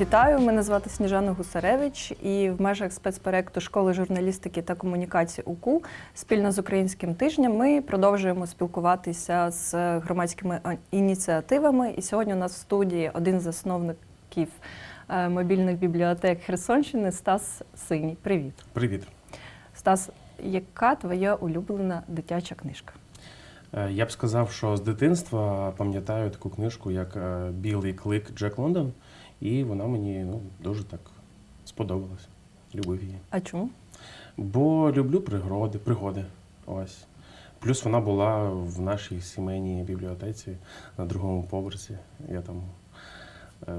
Вітаю, мене звати Сніжана Гусаревич, і в межах спецпроекту школи журналістики та комунікації УКУ спільно з українським тижнем ми продовжуємо спілкуватися з громадськими ініціативами. І сьогодні у нас в студії один з засновників е, мобільних бібліотек Херсонщини Стас Синій. Привіт, Привіт. Стас. Яка твоя улюблена дитяча книжка? Е, Я б сказав, що з дитинства пам'ятаю таку книжку, як е, Білий клик Джек Лондон, і вона мені ну, дуже так сподобалась. Любив її. А чому? Бо люблю пригоди, пригоди. Ось. Плюс вона була в нашій сімейній бібліотеці на другому поверсі. Я там е,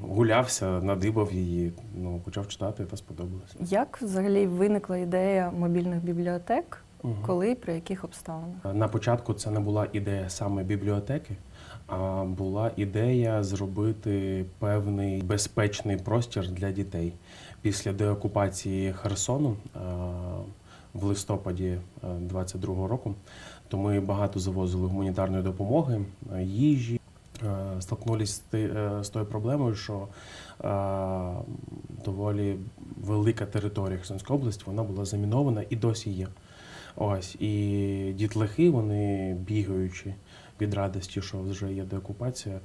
гулявся, надибав її, ну, почав читати та сподобалось. Як взагалі виникла ідея мобільних бібліотек? Мгм. Коли і при яких обставинах? На початку це не була ідея саме бібліотеки, була ідея зробити певний безпечний простір для дітей. Після деокупації Херсону е, в листопаді 22-го року, то ми багато завозили гуманітарної допомоги, е, їжі. Е, Столкнулись з е, тою проблемою, що е, доволі велика територія Херсонської області вона була замінована і досі є. Ось і дітлахи, вони бігаючи від радості, що вже є деокупація,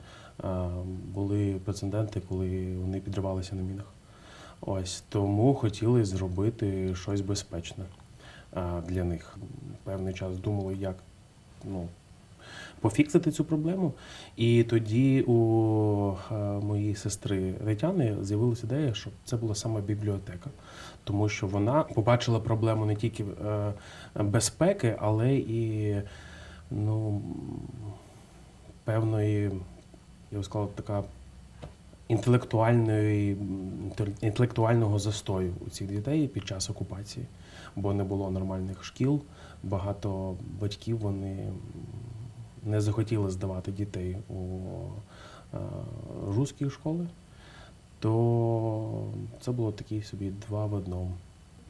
були прецеденти, коли вони підривалися на мінах. Ось тому хотіли зробити щось безпечне для них. Певний час думали, як ну, пофіксити цю проблему. І тоді у е, моєї сестри Тетяни з'явилася ідея, щоб це була саме бібліотека, тому що вона побачила проблему не тільки е, безпеки, але і ну, певної, я б сказав, така інтелектуальної, інтелектуального застою у цих дітей під час окупації, бо не було нормальних шкіл. Багато батьків вони не захотіли здавати дітей у е, русські школи, то це було такий собі два в одному.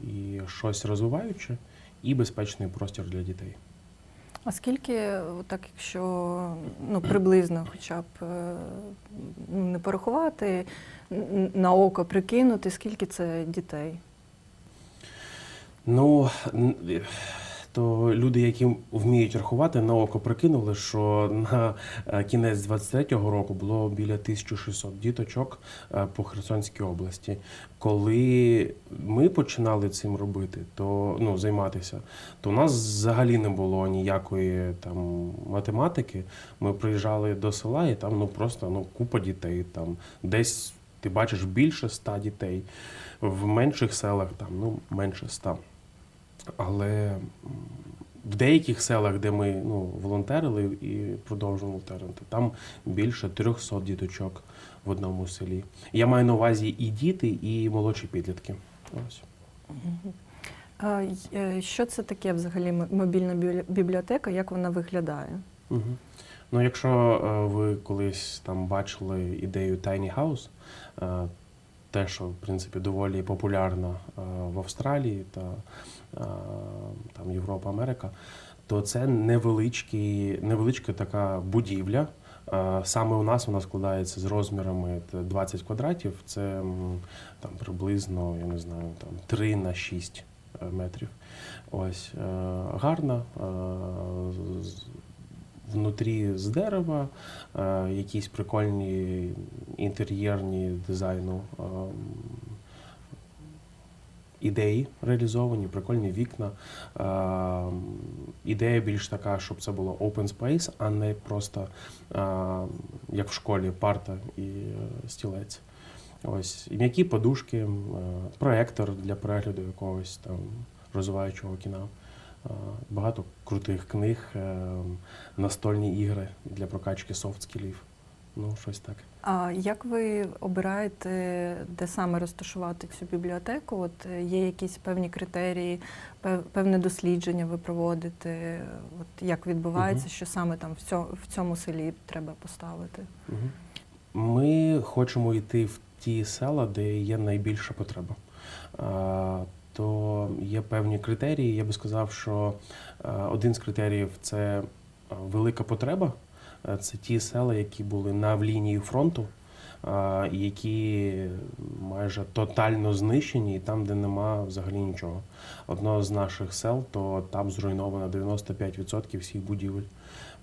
І щось розвиваюче, і безпечний простір для дітей. А скільки, так якщо ну, приблизно хоча б е, ну, не порахувати, на око прикинути, скільки це дітей? Ну, то люди, які вміють рахувати, на око прикинули, що на е, кінець 23-го року було біля 1600 діточок е, по Херсонській області. Коли ми починали цим робити, то ну, займатися, то у нас взагалі не було ніякої там математики. Ми приїжджали до села і там ну просто ну купа дітей. Там десь ти бачиш більше ста дітей, в менших селах там ну менше ста. Але в деяких селах, де ми ну, волонтерили і продовжуємо волонтерити, там більше 300 діточок в одному селі. Я маю на увазі і діти, і молодші підлітки. Ось. Е, що це таке взагалі мобільна бібліотека, як вона виглядає? Угу. Ну, якщо е, ви колись там бачили ідею Tiny House, е, те, що в принципі доволі популярно е, в Австралії та там Європа, Америка, то це невеличка така будівля. Е, Саме у нас вона складається з розмірами 20 квадратів. Це там приблизно, я не знаю, там 3 на 6 е, метрів. Ось е, гарна. е, Внутрі з дерева, е, якісь прикольні інтер'єрні дизайну е, ідеї реалізовані, прикольні вікна. Е, ідея більш така, щоб це було open space, а не просто е, як в школі парта і е, стілець. Ось м'які подушки, е, проектор для перегляду якогось там розвиваючого кіна. Багато крутих книг, е, настольні ігри для прокачки софт-скілів. Ну, щось таке. А як ви обираєте, де саме розташувати цю бібліотеку? От е, є якісь певні критерії, певне дослідження ви проводите? От як відбувається, Мгм. що саме там в цьому, в цьому селі треба поставити? Ми хочемо йти в ті села, де є найбільша потреба. То є певні критерії. Я би сказав, що один з критеріїв це велика потреба. Е, Це ті села, які були на лінії фронту, е, які майже тотально знищені, і там, де нема взагалі нічого. Одно з наших сел, то там зруйновано 95% всіх будівель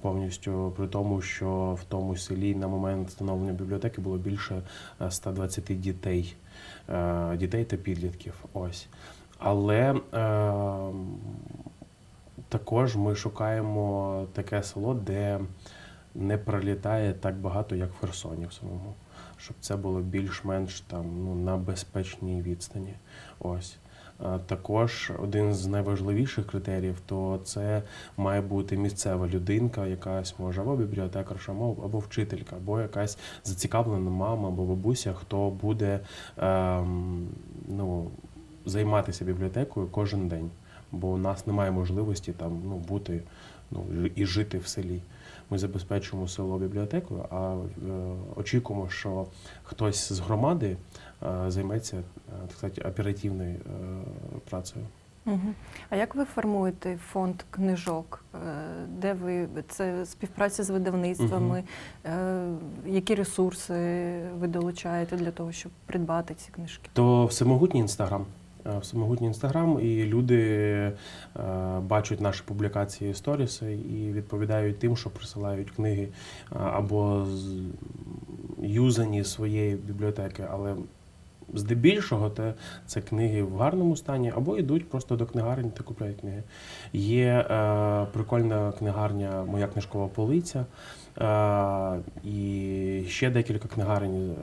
повністю, при тому, що в тому селі на момент встановлення бібліотеки було більше е, 120 дітей, е, дітей та підлітків. Ось. Але е, також ми шукаємо таке село, де не пролітає так багато, як в Херсоні в самому. Щоб це було більш-менш там ну, на безпечній відстані. Ось. Також один з найважливіших критеріїв то це має бути місцева людинка, якась може або бібліотекарша, або вчителька, або якась зацікавлена мама або бабуся, хто буде ем, ну, займатися бібліотекою кожен день. Бо у нас немає можливості там ну, бути ну, і жити в селі. Ми забезпечуємо село бібліотекою, а е, очікуємо, що хтось з громади е, займеться е, так сказати, оперативною працею. Угу. А як ви формуєте фонд книжок? Де ви це співпраця з видавництвами? Які ресурси ви долучаєте для того, щоб придбати ці книжки? То всемогутній інстаграм. Е, Всемогутній інстаграм, і люди е, бачать наші публікації сторіси і відповідають тим, що присилають книги е, або юзані своєї бібліотеки, але здебільшого те, це книги в гарному стані, або йдуть просто до книгарень та купляють книги. Є е, прикольна книгарня Моя книжкова полиця. Е, і ще декілька книгарень. Е,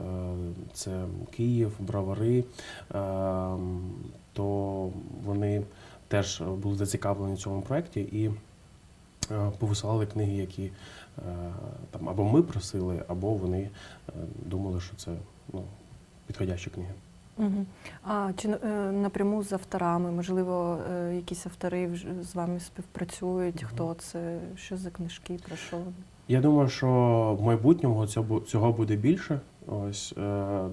це Київ, Бровари. Е, то вони теж були зацікавлені в цьому проєкті і е, повисилали книги, які е, там або ми просили, або вони е, думали, що це ну, підходящі книги. Угу. А чи е, напряму з авторами? Можливо, е, якісь автори з вами співпрацюють? Мгм. Хто це? Що за книжки? Про що? Я думаю, що в майбутньому цього буде більше. Ось е,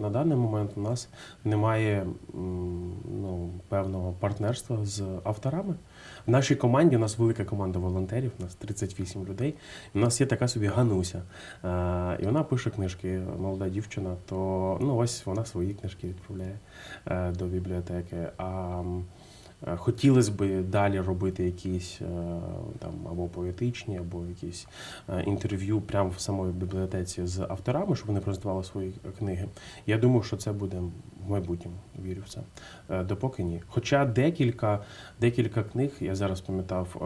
на даний момент у нас немає ну, певного партнерства з авторами. В нашій команді у нас велика команда волонтерів, у нас 38 людей. У нас є така собі Гануся. Е, і вона пише книжки, молода дівчина, то ну, ось вона свої книжки відправляє е, до бібліотеки. А е, хотілося б далі робити якісь е, там або поетичні, або якісь е, інтерв'ю прямо в самій бібліотеці з авторами, щоб вони презентували свої книги. Я думаю, що це буде в майбутньому. Вірю в це. Допоки ні. Хоча декілька, декілька книг, я зараз пам'ятав,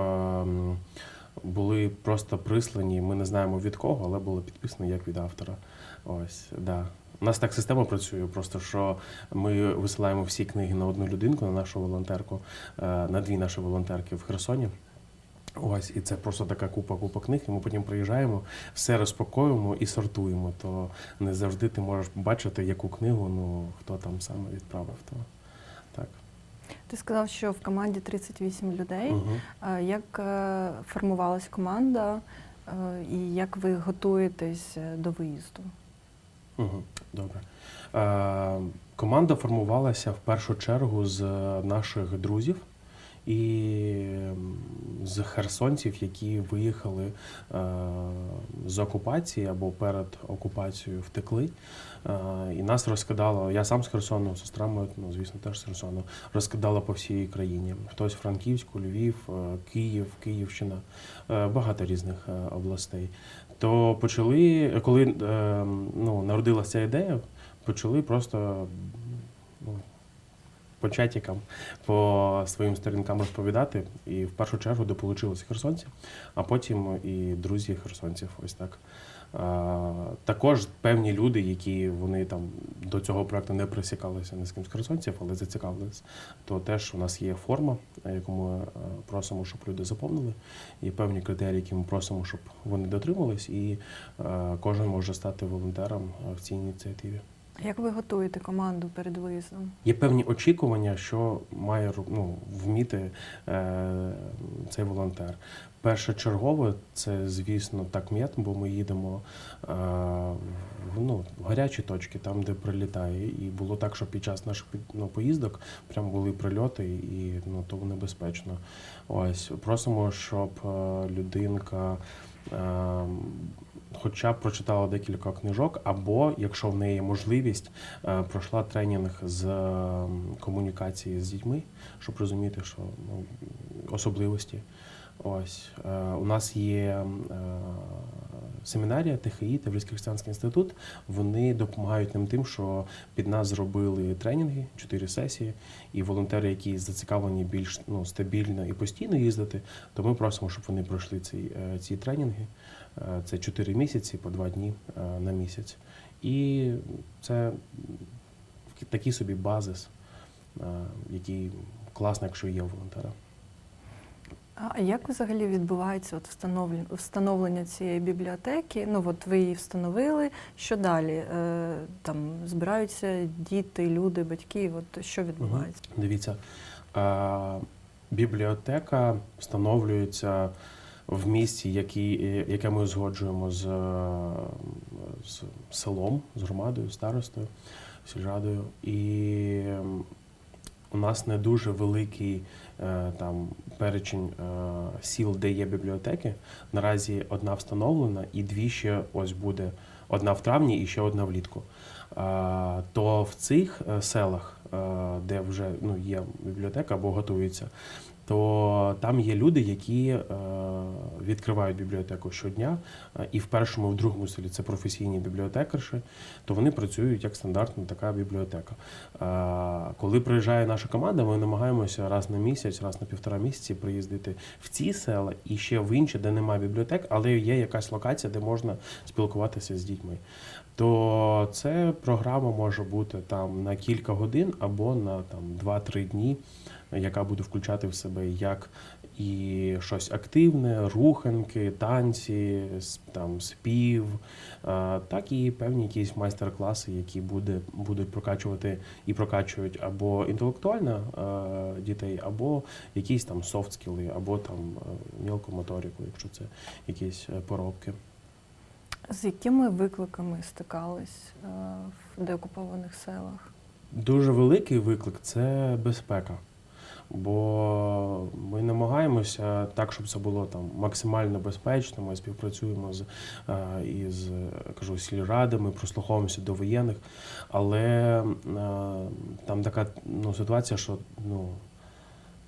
були просто прислані. Ми не знаємо від кого, але були підписані як від автора. Ось, да. У нас так система працює, просто що ми висилаємо всі книги на одну людинку, на нашу волонтерку, е, на дві наші волонтерки в Херсоні. Ось, і це просто така купа купа книг, і ми потім приїжджаємо, все розпаковуємо і сортуємо. То не завжди ти можеш бачити, яку книгу, ну хто там саме відправив. То так. Ти сказав, що в команді 38 людей. Угу. Як е, формувалась команда е, і як ви готуєтесь до виїзду? Угу. Добре. Е, команда формувалася в першу чергу з наших друзів і з херсонців, які виїхали е, з окупації або перед окупацією втекли. Е, і нас розкидало, я сам з Херсону, сестра моя, ну, звісно, теж з Херсону, розкидала по всій країні. Хтось Франківську, Львів, е, Київ, Київщина, е, багато різних е, областей. То почали, коли е, ну, народилася ідея, почали просто ну, по чатікам, по своїм сторінкам розповідати. І в першу чергу дополучилися херсонці, а потім і друзі херсонців. Ось так. А, також певні люди, які вони там до цього проекту не присікалися ні з ким з херсонців, але зацікавились, то теж у нас є форма, е, яку ми е, просимо, щоб люди заповнили. Є певні критерії, які ми просимо, щоб вони дотримались, і е, кожен може стати волонтером е, в цій ініціативі. Як ви готуєте команду перед виїздом? Є певні очікування, що має ну, вміти е, цей волонтер. Першочергово це, звісно, такмет, бо ми їдемо е, ну, в гарячі точки, там, де прилітає. І було так, що під час наших ну, поїздок прям були прильоти, і ну, то небезпечно. Ось просимо, щоб е, людинка е, хоча б прочитала декілька книжок, або, якщо в неї є можливість, е, пройшла тренінг з е, комунікації з дітьми, щоб розуміти, що ну, особливості. Ось е, у нас є семінарія ТХІ, Таврійський християнський інститут. Вони допомагають нам тим, що під нас зробили тренінги, чотири сесії, і волонтери, які зацікавлені більш ну, стабільно і постійно їздити, то ми просимо, щоб вони пройшли ці, ці тренінги. Це 4 місяці по 2 дні е, на місяць. І це такий собі базис, е, який класно, якщо є у волонтера. А як взагалі відбувається от встановлення, встановлення цієї бібліотеки? Ну от ви її встановили. Що далі? Е, там збираються діти, люди, батьки. От що відбувається? Дивіться, е, бібліотека встановлюється в місті, які, е, яке ми узгоджуємо з, е, з селом, з громадою, старостою, сільрадою. І у нас не дуже великий е, там перечень сіл, де є бібліотеки. Наразі одна встановлена, і дві ще ось буде одна в травні і ще одна влітку. То в цих селах, де вже ну, є бібліотека або готується, то там є люди, які е, відкривають бібліотеку щодня. Е, І в першому, і в другому селі це професійні бібліотекарші, то вони працюють як стандартна така бібліотека. Е, Коли приїжджає наша команда, ми намагаємося раз на місяць, раз на півтора місяці приїздити в ці села і ще в інші, де немає бібліотек, але є якась локація, де можна спілкуватися з дітьми. То це програма може бути там на кілька годин або на там 2-3 дні, яка буде включати в себе як і щось активне, руханки, танці, там спів, так і певні якісь майстер-класи, які буде, будуть прокачувати і прокачують або інтелектуально дітей, або якісь там софт-скіли, або там мілку моторику, якщо це якісь е, поробки. З якими викликами стикались е, в деокупованих селах? Дуже великий виклик це безпека. Бо ми намагаємося так, щоб це було там максимально безпечно. Ми співпрацюємо з е, із кажу сільрадами, прослуховуємося до воєнних, але е, там така ну, ситуація, що ну,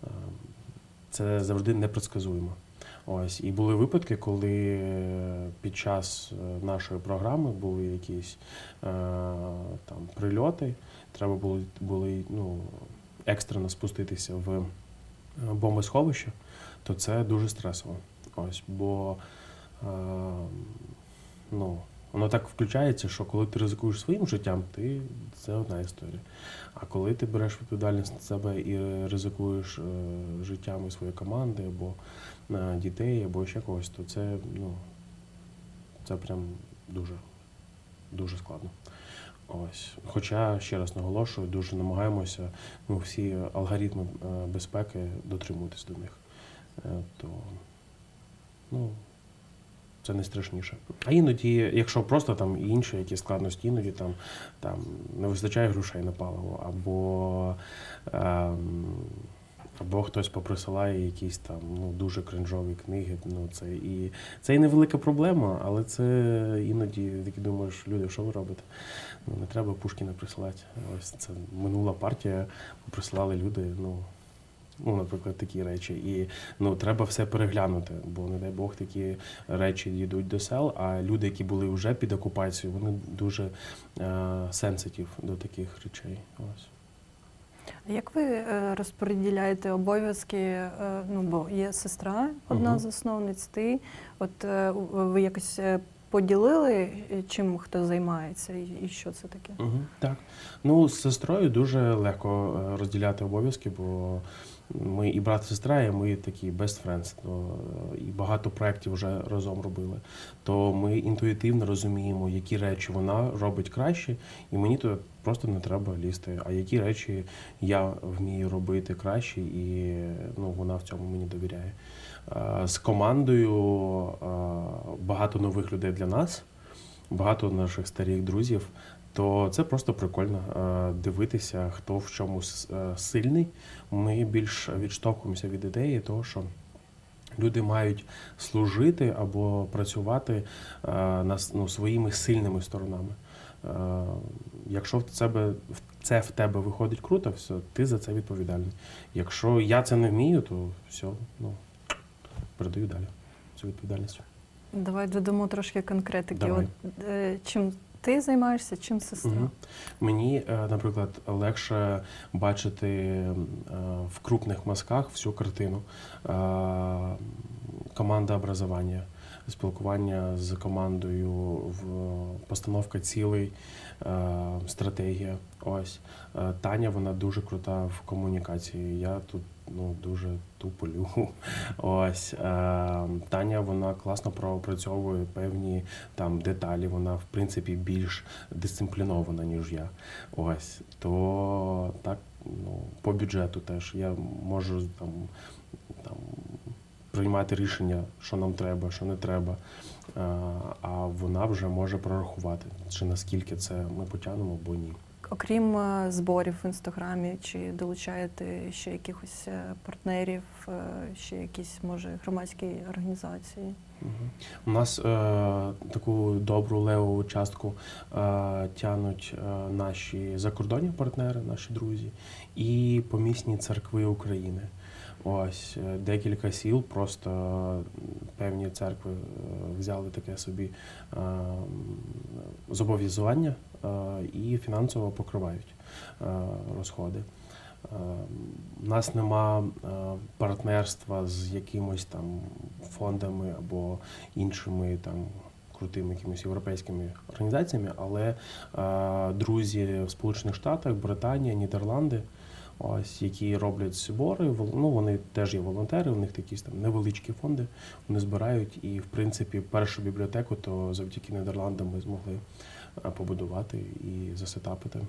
е, це завжди непредсказуємо. Ось і були випадки, коли під час нашої програми були якісь там прильоти. Треба було були ну, екстрено спуститися в е, бомбосховище, то це дуже стресово. Ось, бо е, ну, воно так включається, що коли ти ризикуєш своїм життям, ти це одна історія. А коли ти береш відповідальність на себе і ризикуєш е, життям своєї команди, або е, дітей, або ще когось, то це, ну, це прям дуже, дуже складно. Ось. Хоча, ще раз наголошую, дуже намагаємося ну, всі алгоритми е, безпеки дотримуватись до них. Е, То ну, це не страшніше. А іноді, якщо просто там інші якісь складності, іноді там, там не вистачає грошей на паливо, або, ем, або хтось поприсилає якісь там ну, дуже кринжові книги. Ну, це, і, це і невелика проблема, але це іноді такі думаєш, люди, що ви робите? Ну, не треба Пушкіна присилати. Ось це минула партія, присилали люди. Ну, ну, наприклад, такі речі. І ну, треба все переглянути, бо, не дай Бог, такі речі йдуть до сел, а люди, які були вже під окупацією, вони дуже е, сенситив до таких речей. Ось. Як ви е, розподіляєте обов'язки? е, Ну, бо є сестра, одна угу. з засновниць, ти. От е, ви якось поділили, чим хто займається і, що це таке? Угу, так. Ну, з сестрою дуже легко розділяти обов'язки, бо ми і брат, і сестра, і ми такі best friends. То, е, і багато проєктів вже разом робили. То ми інтуїтивно розуміємо, які речі вона робить краще, і мені то просто не треба лізти. А які речі я вмію робити краще, і ну, вона в цьому мені довіряє. Е, З командою е, багато нових людей для нас, багато наших старих друзів то це просто прикольно е, дивитися, хто в чому е, сильний. Ми більш відштовхуємося від ідеї того, що Люди мають служити або працювати е, над ну, своїми сильними сторонами. Якщо в тебе це в тебе виходить круто, все, ти за це відповідальний. Якщо я це не вмію, то все, ну, передаю далі цю відповідальність. Давай додамо трошки конкретики. Давай. От, е, чим ти займаєшся, чим сестра? Угу. Мені, е, наприклад, легше бачити е, в крупних мазках всю картину. Е, Команда образування, спілкування з командою, в- постановка цілей, е, стратегія. Ось Е, Таня, вона дуже крута в комунікації. Я тут ну дуже туполю. Ось е, Таня, вона класно пропрацьовує певні там деталі. Вона в принципі більш дисциплінована, ніж я. Ось то так, ну по бюджету теж я можу там, там приймати рішення, що нам треба, що не треба. Е, А вона вже може прорахувати, чи наскільки це ми потягнемо, або ні. Окрім е, зборів в інстаграмі, чи долучаєте ще якихось е, партнерів, ще якісь може громадські організації? У нас е, таку добру левову частку е, тянуть е, наші закордонні партнери, наші друзі, і помісні церкви України. Ось е, декілька сіл, просто певні церкви е, взяли таке собі е, зобов'язання і фінансово покривають розходи. У нас нема партнерства з якимось там фондами або іншими там крутими якимись європейськими організаціями, але друзі в Сполучених Штатах, Британія, Нідерланди, ось які роблять збори. Ну вони теж є волонтери, у них якісь там невеличкі фонди. Вони збирають і, в принципі, першу бібліотеку то завдяки Нідерландам ми змогли е, побудувати і засетапити.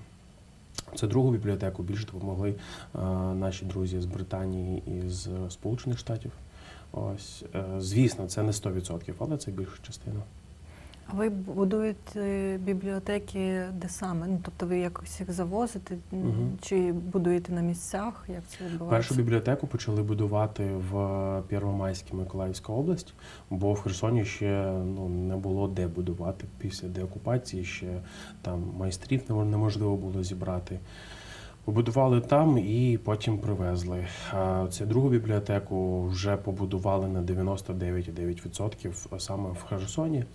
Це другу бібліотеку більше допомогли е, наші друзі з Британії і з Сполучених Штатів. Ось, е, звісно, це не 100%, але це більша частина. Ви будуєте бібліотеки де саме? Ну тобто ви якось їх завозите, Мгм. чи будуєте на місцях? Як це відбувається? Першу бібліотеку почали будувати в Первомайській Миколаївська область, бо в Херсоні ще ну, не було де будувати після деокупації, ще там майстрів неможливо було зібрати. Побудували там і потім привезли. А Цю другу бібліотеку вже побудували на 99,9% саме в Херсоні.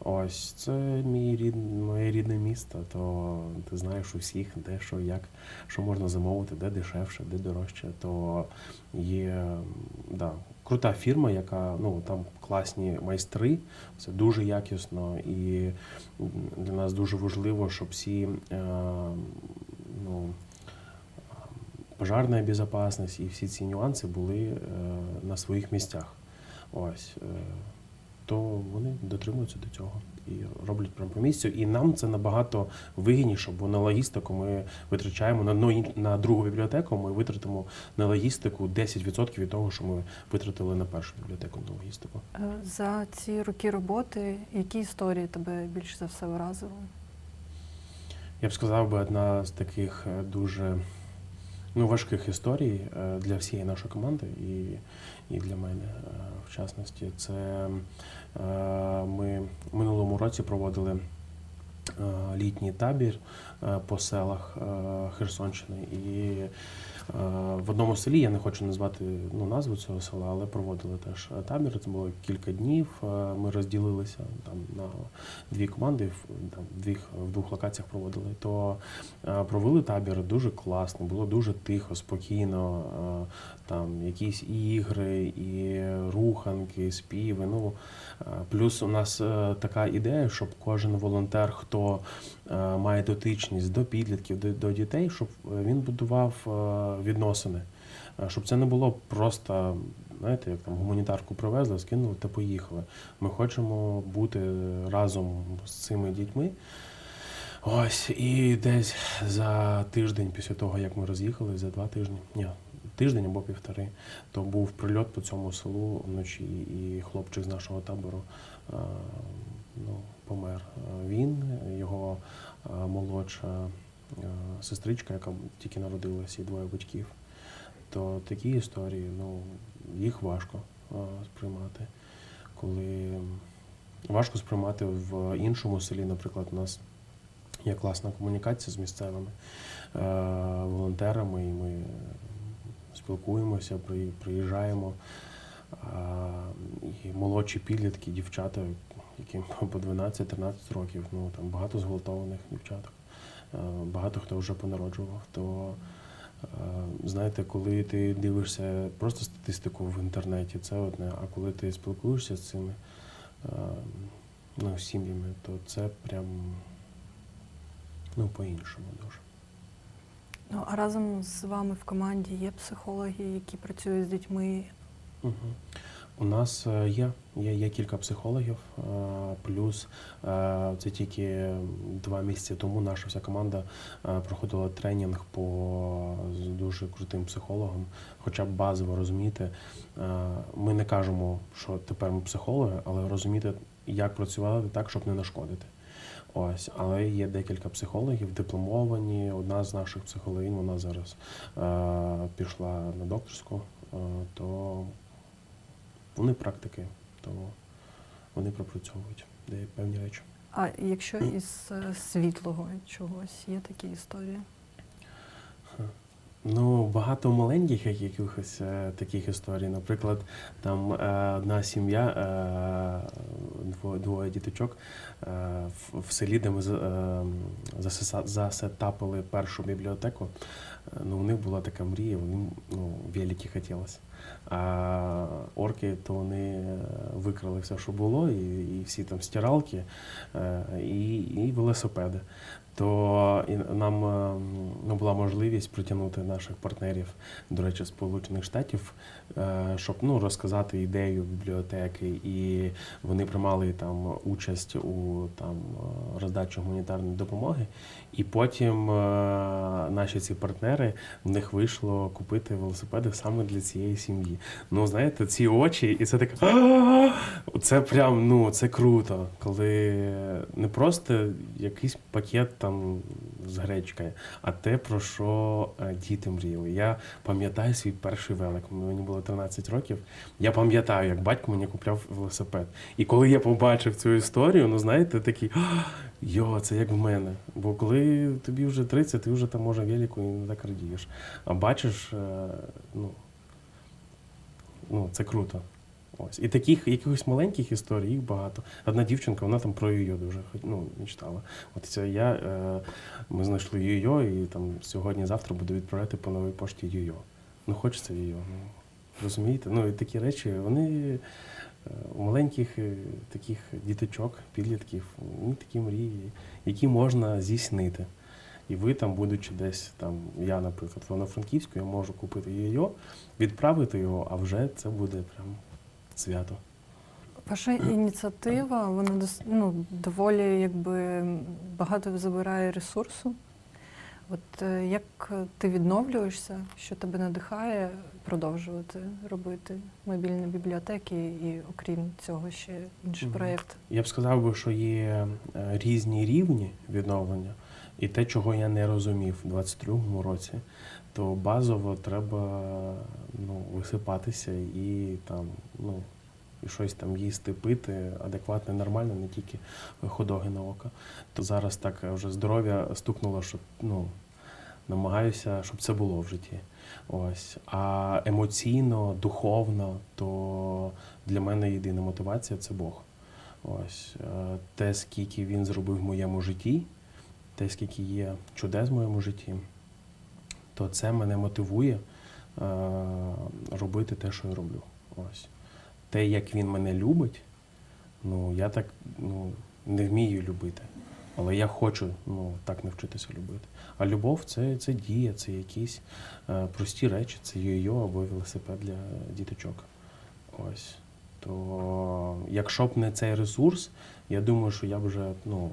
Ось це мій рід, моє рідне місто, то ти знаєш усіх, де що, як, що можна замовити, де дешевше, де дорожче. То є да, крута фірма, яка ну там класні майстри, все дуже якісно, і для нас дуже важливо, щоб всі е, ну, пожарна безпечність і всі ці нюанси були е, на своїх місцях. Ось. Е, то вони дотримуються до цього і роблять прямо по місцю. І нам це набагато вигідніше, бо на логістику ми витрачаємо на, ну, на другу бібліотеку. Ми витратимо на логістику 10% від того, що ми витратили на першу бібліотеку на логістику. Е, За ці роки роботи, які історії тебе більше за все вразили? Я б сказав би, одна з таких е, дуже ну, важких історій е, для всієї нашої команди і, і для мене, е, в частності, це е, ми в минулому році проводили літній табір по селах е, Херсонщини. І е, в одному селі, я не хочу назвати ну, назву цього села, але проводили теж е, табір. Це було кілька днів. Е, Ми розділилися там на дві команди, там дві, в двох локаціях проводили. То е, провели табір дуже класно, було дуже тихо, спокійно. е, Там якісь і ігри, і руханки, співи. Ну е, плюс у нас е, така ідея, щоб кожен волонтер, хто е, має дотичність до підлітків, до, до дітей, щоб е, він будував е, відносини. Е, Щоб це не було просто, знаєте, як там гуманітарку привезли, скинули та поїхали. Ми хочемо бути разом з цими дітьми. Ось, і десь за тиждень після того, як ми роз'їхали, за два тижні, ні, тиждень або півтори, то був прильот по цьому селу вночі, і хлопчик з нашого табору ну, помер. Він, його е, молодша е, сестричка, яка тільки народилася, і двоє батьків. То такі історії, ну, їх важко. е, сприймати. Коли важко сприймати в іншому селі, наприклад, у нас є класна комунікація з місцевими волонтерами, і ми спілкуємося, приїжджаємо. І молодші підлітки, дівчата, яким по 12-13 років, ну там багато зґвалтованих дівчаток, е, багато хто вже понароджував. То е, знаєте, коли ти дивишся просто статистику в інтернеті, це одне. А коли ти спілкуєшся з цими е, ну, сім'ями, то це прям ну, по-іншому дуже. Ну, а разом з вами в команді є психологи, які працюють з дітьми. Угу. У нас е, є, є, є кілька психологів, е, плюс е, це тільки два місяці тому наша вся команда проходила тренінг по з дуже крутим психологом, хоча б базово розуміти. Ми не кажемо, що тепер ми психологи, але розуміти, як працювати так, щоб не нашкодити. Ось, але є декілька психологів, дипломовані. Одна з наших психологинь, вона зараз пішла на докторську, то вони практики, то вони пропрацьовують де певні речі. А якщо із е, світлого чогось є такі історії? Ну, багато маленьких якихось е, таких історій. Наприклад, там е, одна сім'я, е, двоє, двоє діточок е, в, в селі, де ми е, засетапили першу бібліотеку. Ну, у них була така мрія, вони ну, великі хотілося. А орки, то вони е, викрали все, що було, і, і всі там стиралки, е, і, і велосипеди. То нам е, ну, була можливість притягнути наших партнерів, до речі, Сполучених Штатів, щоб ну, розказати ідею бібліотеки, і вони приймали там участь у там роздачі гуманітарної допомоги. І потім наші ці партнери в них вийшло купити велосипеди саме для цієї сім'ї. Ну, знаєте, ці очі, і це таке. Це прям ну це круто, коли не просто якийсь пакет там з гречкою, а те, про що е, діти мріяли. Я пам'ятаю свій перший велик. Мені було 13 років. Я пам'ятаю, як батько мені купляв велосипед. І коли я побачив цю історію, ну знаєте, такий йо, це як в мене. Бо коли тобі вже 30, ти вже там може велику і не так радієш. А бачиш, е, ну, ну це круто. Ось. І таких якихось маленьких історій, їх багато. Одна дівчинка, вона там про йо дуже ну, мечтала. От це я, е, ми знайшли йо і там сьогодні-завтра буду відправляти по новій пошті йо. Ну, хочеться йо. Ну, розумієте? Ну, і такі речі, вони е, у маленьких е, таких діточок, підлітків, вони такі мрії, які можна здійснити. І ви там, будучи десь там, я, наприклад, в Івано-Франківську, я можу купити йо, відправити його, а вже це буде прям свято. Ваша ініціатива, вона ну, доволі якби багато забирає ресурсу. От е, як ти відновлюєшся, що тебе надихає продовжувати робити мобільні бібліотеки і окрім цього ще інші Мгм. проєкти? Я б сказав би, що є е, різні рівні відновлення, і те, чого я не розумів у 22-му році, то базово треба ну, висипатися і там, ну, і щось там їсти, пити адекватне, нормально, не тільки ходоги на око. То зараз так вже здоров'я стукнуло, що ну, намагаюся, щоб це було в житті. Ось. А емоційно, духовно, то для мене єдина мотивація це Бог. Ось е, те, скільки він зробив в моєму житті, те, скільки є чудес в моєму житті, то це мене мотивує е, робити те, що я роблю. Ось. Те, як він мене любить, ну я так ну, не вмію любити. Але я хочу ну, так навчитися любити. А любов це, це дія, це якісь е, прості речі, це йо-йо або велосипед для діточок. Ось. То якщо б не цей ресурс, я думаю, що я б вже ну,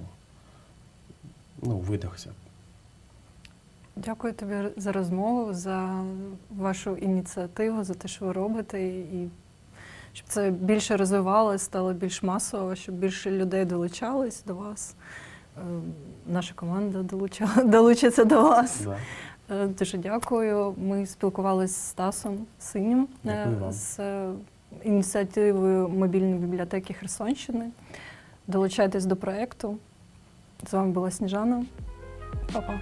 ну, видихся. Дякую тобі за розмову, за вашу ініціативу, за те, що ви робите, і щоб це більше розвивалося, стало більш масово, щоб більше людей долучались до вас. Е, Наша команда долучиться до вас. Да. Е, Дуже дякую. Ми спілкувалися з Стасом Синім, е, з ініціативою мобільної бібліотеки Херсонщини. Долучайтесь до проєкту. З вами була Сніжана. Па-па.